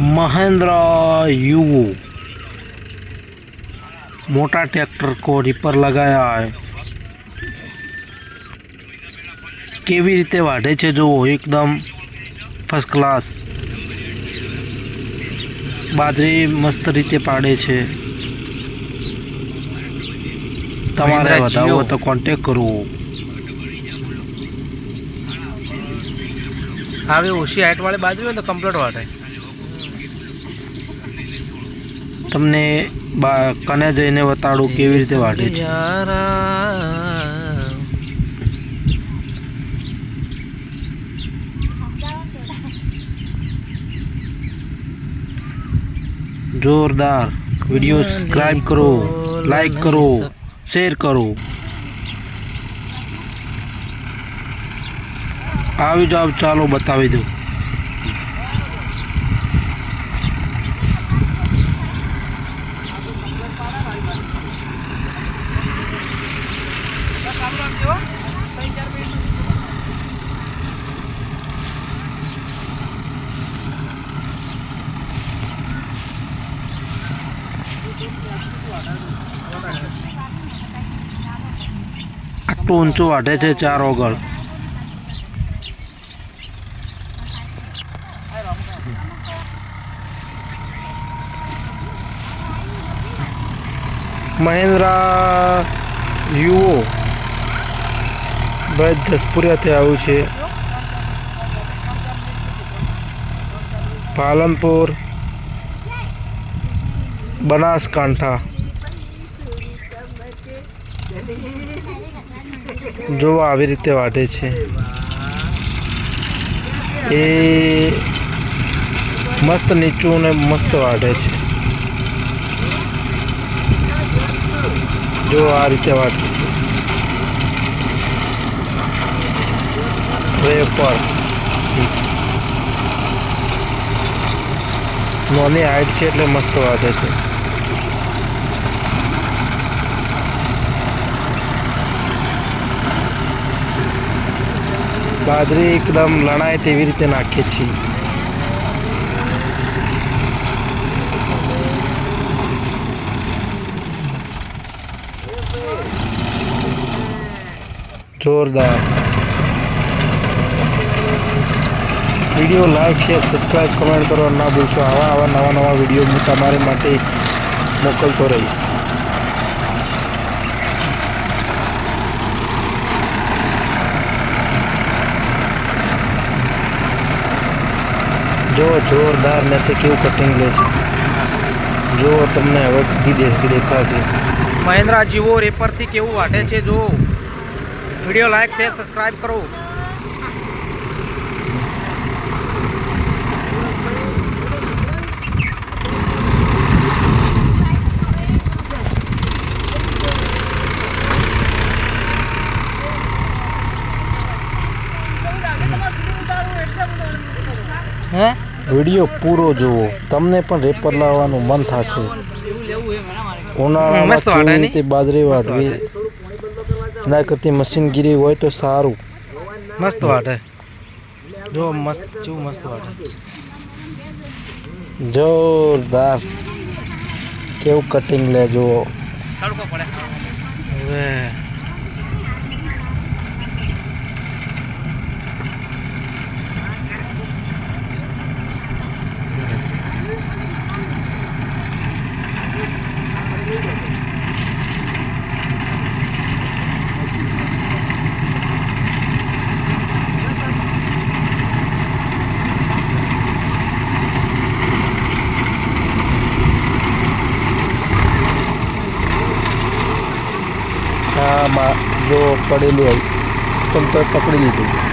महिंद्रा युवो मोटा ट्रैक्टर को रिपर लगाया है કેવી રીતે વાઢે છે જુઓ એકદમ ફર્સ્ટ ક્લાસ બાજરી મસ્ત રીતે પાડે છે તમારે મહિન્દ્રા વધારવો જીઓ. તો કોન્ટેક કરવો આવી ઓછી હાઈટ વાળી બાજુ હોય ને તો કમ્પ્લીટ વાટે તમને કને જઈને વતાડું કેવી રીતે વાટે છે? જોરદાર વીડિયો સબસ્ક્રાઈબ કરો લાઈક કરો શેર કરો. આવી જાવ, ચાલો બતાવી દઉં. આટલું ઊંચું વાઢે છે ચાર ઓગળ. મહેન્દ્રા યુઓ. ભાઈ જસપુરિયાથી આવ્યું છે. પાલનપુર, બનાસકાંઠા. જો આવી રીતે વાટે છે. એ મસ્ત નીચું ને મસ્ત વાટે છે. જો આ રીતે વાટે છે. રેપર નાની હાઈટ છે એટલે મસ્ત વાઢે છે. બાજરી એકદમ લણાય તેવી રીતે નાખીએ છીએ જોરદાર. Video like, share subscribe comment કરો ના ભૂલશો. આવા આવા નવા નવા વીડિયો હું તમારી માટે મોકલતો રહીશ. જો જોરદાર છે, કેવું કટિંગ લે છે. જો તમને હવે દીધી દેખાશે. મહેન્દ્રા જીવો રેપરથી કેવું વાટે છે, જો. વીડિયો લાઈક, શેર સબસ્ક્રાઈબ કરો. વીડિયો પૂરો જુઓ. તમને પણ રેપર લાવવાનું મન થશે. ઉનાળામાં? રીતે બાજરી વાટવી? એના કરતી મશીનગીરી હોય તો સારું. મસ્ત વાટે. જો મસ્ત જો મસ્ત વાટે. જોરદાર. કેવું કટિંગ લે જુઓ. પડે. હવે हा मा जो पडेलो आहे पण तो पकडी येते.